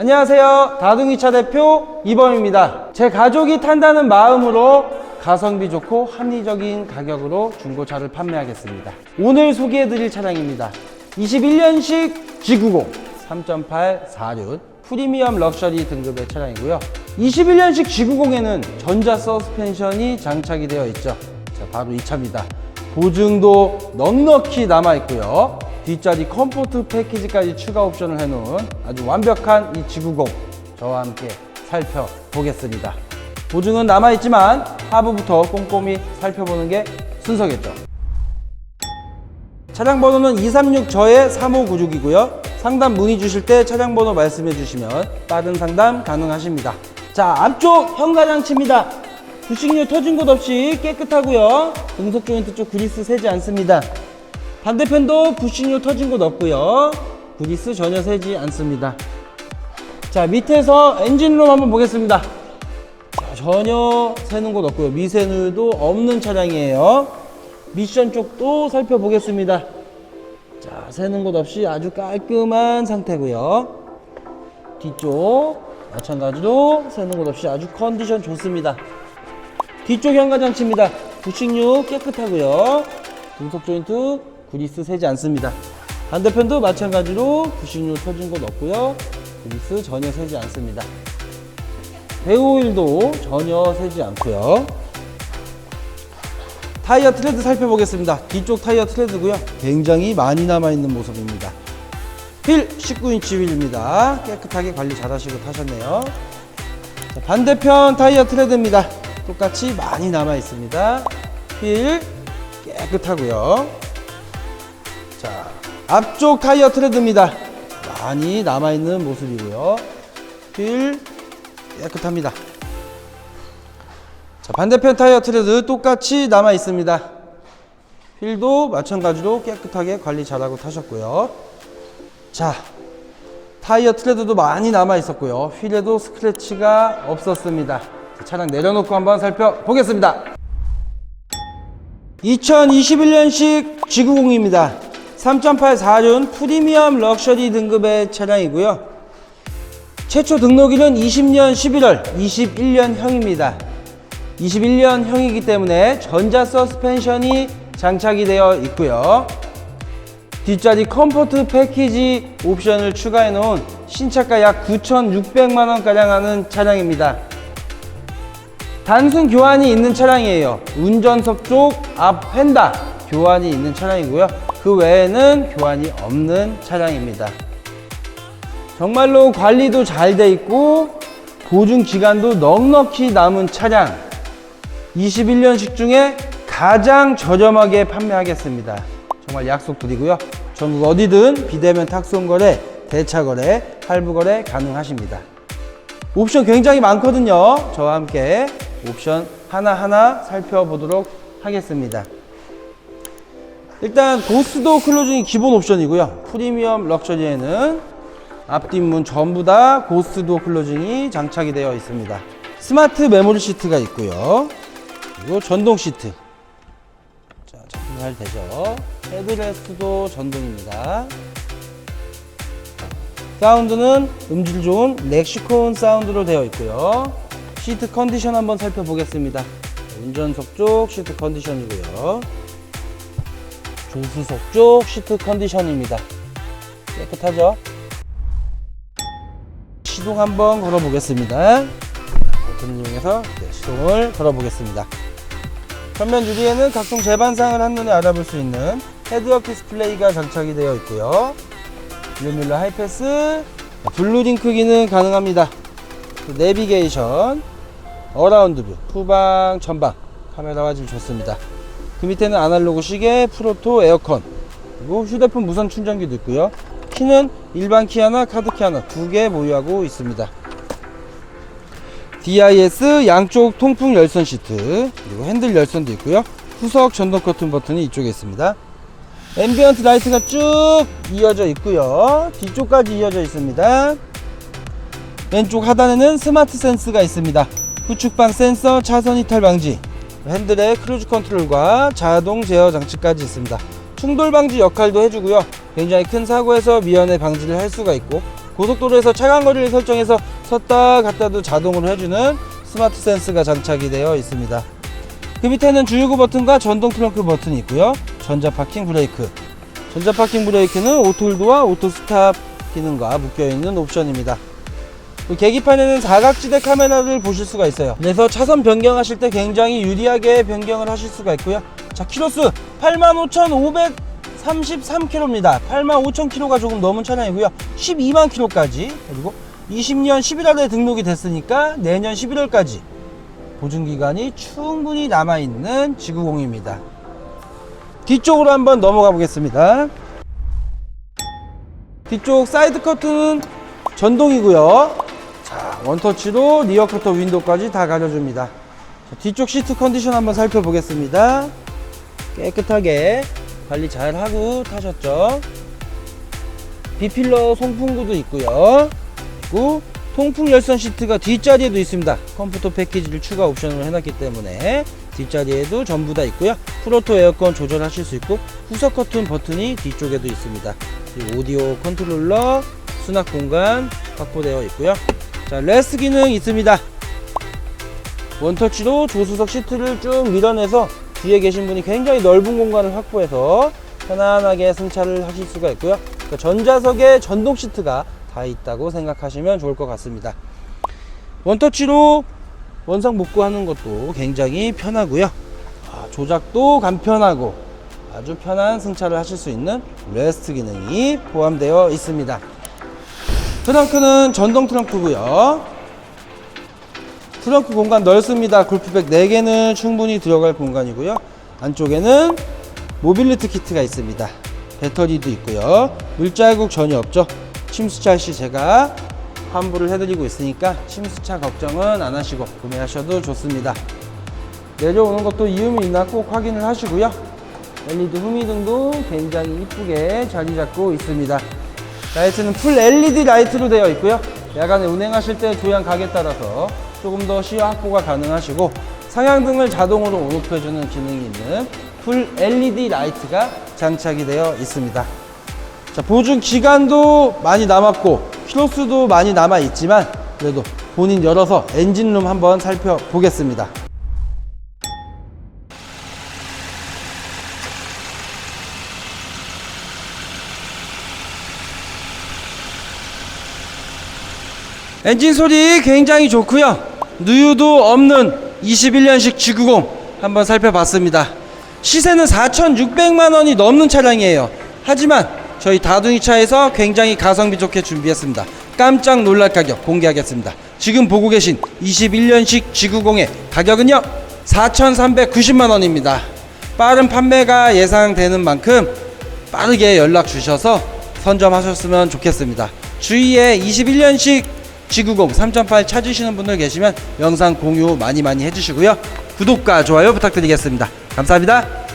안녕하세요. 다둥이차 대표 이범입니다. 제 가족이 탄다는 마음으로 가성비 좋고 합리적인 가격으로 중고차를 판매하겠습니다. 오늘 소개해드릴 차량입니다. 21년식 G90 3.8 4륜 프리미엄 럭셔리 등급의 차량이고요. 21년식 G90에는 전자 서스펜션이 장착이 되어 있죠. 자, 바로 이 차입니다. 보증도 넉넉히 남아 있고요. 뒷자리 컴포트 패키지까지 추가 옵션을 해놓은 아주 완벽한 이 G90 저와 함께 살펴보겠습니다. 보증은 남아 있지만 하부부터 꼼꼼히 살펴보는 게 순서겠죠. 차량 번호는 236 저의 3596이고요. 상담 문의 주실 때 차량 번호 말씀해 주시면 빠른 상담 가능하십니다. 자, 앞쪽 현가장치입니다. 부식류 터진 곳 없이 깨끗하고요. 등속 조인트 쪽 그리스 새지 않습니다. 반대편도 부식류 터진 곳 없고요. 그리스 전혀 새지 않습니다. 자, 밑에서 엔진룸 한번 보겠습니다. 자, 전혀 새는 곳 없고요. 미세누유도 없는 차량이에요. 미션 쪽도 살펴보겠습니다. 자, 새는 곳 없이 아주 깔끔한 상태고요. 뒤쪽 마찬가지로 새는 곳 없이 아주 컨디션 좋습니다. 뒤쪽 현가장치입니다. 부식류 깨끗하고요. 등속 조인트 그리스 새지 않습니다. 반대편도 마찬가지로 부식류 터진 곳 없고요. 그리스 전혀 새지 않습니다. 배오일도 전혀 새지 않고요. 타이어 트레드 살펴보겠습니다. 뒤쪽 타이어 트레드고요. 굉장히 많이 남아있는 모습입니다. 휠 19인치 휠입니다. 깨끗하게 관리 잘 하시고 타셨네요. 자, 반대편 타이어 트레드입니다. 똑같이 많이 남아 있습니다. 휠 깨끗하고요. 자, 앞쪽 타이어 트레드입니다. 많이 남아 있는 모습이고요. 휠 깨끗합니다. 자, 반대편 타이어 트레드 똑같이 남아 있습니다. 휠도 마찬가지로 깨끗하게 관리 잘하고 타셨고요. 자, 타이어 트레드도 많이 남아 있었고요. 휠에도 스크래치가 없었습니다. 자, 차량 내려놓고 한번 살펴보겠습니다. 2021년식 G90입니다. 3.8 4륜 프리미엄 럭셔리 등급의 차량이고요. 최초 등록일은 20년 11월 21년형입니다. 21년형이기 때문에 전자 서스펜션이 장착이 되어 있고요. 뒷자리 컴포트 패키지 옵션을 추가해 놓은 신차가 약 9,600만 원가량 하는 차량입니다. 단순 교환이 있는 차량이에요. 운전석 쪽 앞 휀다 교환이 있는 차량이고요. 그 외에는 교환이 없는 차량입니다. 정말로 관리도 잘 돼 있고 보증 기간도 넉넉히 남은 차량 21년식 중에 가장 저렴하게 판매하겠습니다. 정말 약속드리고요. 전국 어디든 비대면 탁송 거래, 대차 거래, 할부 거래 가능하십니다. 옵션 굉장히 많거든요. 저와 함께 옵션 하나하나 살펴보도록 하겠습니다. 일단 고스도 클로징이 기본 옵션이고요. 프리미엄 럭셔리에는 앞뒷문 전부 다 고스도 클로징이 장착이 되어 있습니다. 스마트 메모리 시트가 있고요. 그리고 전동 시트. 자, 작동 잘 되죠. 헤드레스트도 전동입니다. 사운드는 음질 좋은 렉시콘 사운드로 되어 있고요. 시트 컨디션 한번 살펴보겠습니다. 운전석 쪽 시트 컨디션이고요. 조수석 쪽 시트 컨디션입니다. 깨끗하죠? 시동 한번 걸어보겠습니다. 버튼을 이용해서 네, 시동을 걸어보겠습니다. 전면 유리에는 각종 재반상을 한눈에 알아볼 수 있는 헤드업 디스플레이가 장착이 되어 있고요. 일루밀러 하이패스, 블루링크 기능 가능합니다. 그 내비게이션, 어라운드 뷰, 후방, 전방 카메라 화질 좋습니다. 그 밑에는 아날로그 시계, 프로토, 에어컨, 그리고 휴대폰 무선 충전기도 있고요. 키는 일반 키 하나, 카드 키 하나 두 개 보유하고 있습니다. DIS 양쪽 통풍 열선 시트 그리고 핸들 열선도 있고요. 후석 전동 커튼 버튼이 이쪽에 있습니다. 앰비언트 라이트가 쭉 이어져 있고요. 뒤쪽까지 이어져 있습니다. 왼쪽 하단에는 스마트 센스가 있습니다. 후측방 센서, 차선 이탈 방지, 핸들에 크루즈 컨트롤과 자동 제어 장치까지 있습니다. 충돌 방지 역할도 해주고요. 굉장히 큰 사고에서 미연에 방지를 할 수가 있고 고속도로에서 차간 거리를 설정해서 섰다 갔다도 자동으로 해주는 스마트 센스가 장착이 되어 있습니다. 그 밑에는 주유구 버튼과 전동 트렁크 버튼이 있고요. 전자 파킹 브레이크. 전자 파킹 브레이크는 오토홀드와 오토 스탑 기능과 묶여 있는 옵션입니다. 그 계기판에는 사각지대 카메라를 보실 수가 있어요. 그래서 차선 변경하실 때 굉장히 유리하게 변경을 하실 수가 있고요. 자, 키로수 85,533km입니다. 85,000km가 조금 넘은 차량이고요. 12만 km까지 그리고 20년 11월에 등록이 됐으니까 내년 11월까지 보증 기간이 충분히 남아 있는 지구공입니다. 뒤쪽으로 한번 넘어가 보겠습니다. 뒤쪽 사이드 커튼은 전동이고요. 자, 원터치로 리어 커터 윈도우까지 다 가려줍니다. 자, 뒤쪽 시트 컨디션 한번 살펴보겠습니다. 깨끗하게 관리 잘 하고 타셨죠? 비필러 송풍구도 있고요. 그리고 통풍 열선 시트가 뒷자리에도 있습니다. 컴퓨터 패키지를 추가 옵션으로 해놨기 때문에 뒷자리에도 전부 다 있고요. 프로토 에어컨 조절하실 수 있고 후석 커튼 버튼이 뒤쪽에도 있습니다. 그리고 오디오 컨트롤러 수납 공간 확보되어 있고요. 자, 레스트 기능 있습니다. 원터치로 조수석 시트를 쭉 밀어내서 뒤에 계신 분이 굉장히 넓은 공간을 확보해서 편안하게 승차를 하실 수가 있고요. 그 전자석에 전동 시트가 다 있다고 생각하시면 좋을 것 같습니다. 원터치로 원상 복구하는 것도 굉장히 편하고요. 아, 조작도 간편하고 아주 편한 승차를 하실 수 있는 레스트 기능이 포함되어 있습니다. 트렁크는 전동 트렁크고요. 트렁크 공간 넓습니다. 골프백 4개는 충분히 들어갈 공간이고요. 안쪽에는 모빌리티 키트가 있습니다. 배터리도 있고요. 물자국 전혀 없죠. 침수차 시 제가 환불을 해드리고 있으니까 침수차 걱정은 안 하시고 구매하셔도 좋습니다. 내려오는 것도 이음이 있나 꼭 확인을 하시고요. LED 후미등도 굉장히 이쁘게 자리 잡고 있습니다. 라이트는 풀 LED 라이트로 되어 있고요. 야간에 운행하실 때 조향 각에 따라서 조금 더 시야 확보가 가능하시고 상향등을 자동으로 온오프해주는 기능이 있는 풀 LED 라이트가 장착이 되어 있습니다. 자, 보증 기간도 많이 남았고 키로수도 많이 남아 있지만 그래도 본인 열어서 엔진룸 한번 살펴보겠습니다. 엔진 소리 굉장히 좋고요. 누유도 없는 21년식 G90 한번 살펴봤습니다. 시세는 4,600만 원이 넘는 차량이에요. 하지만 저희 다둥이 차에서 굉장히 가성비 좋게 준비했습니다. 깜짝 놀랄 가격 공개하겠습니다. 지금 보고 계신 21년식 G90의 가격은요. 4,390만 원입니다. 빠른 판매가 예상되는 만큼 빠르게 연락 주셔서 선점하셨으면 좋겠습니다. 주위에 21년식 G90 3.8 찾으시는 분들 계시면 영상 공유 많이 많이 해주시고요. 구독과 좋아요 부탁드리겠습니다. 감사합니다.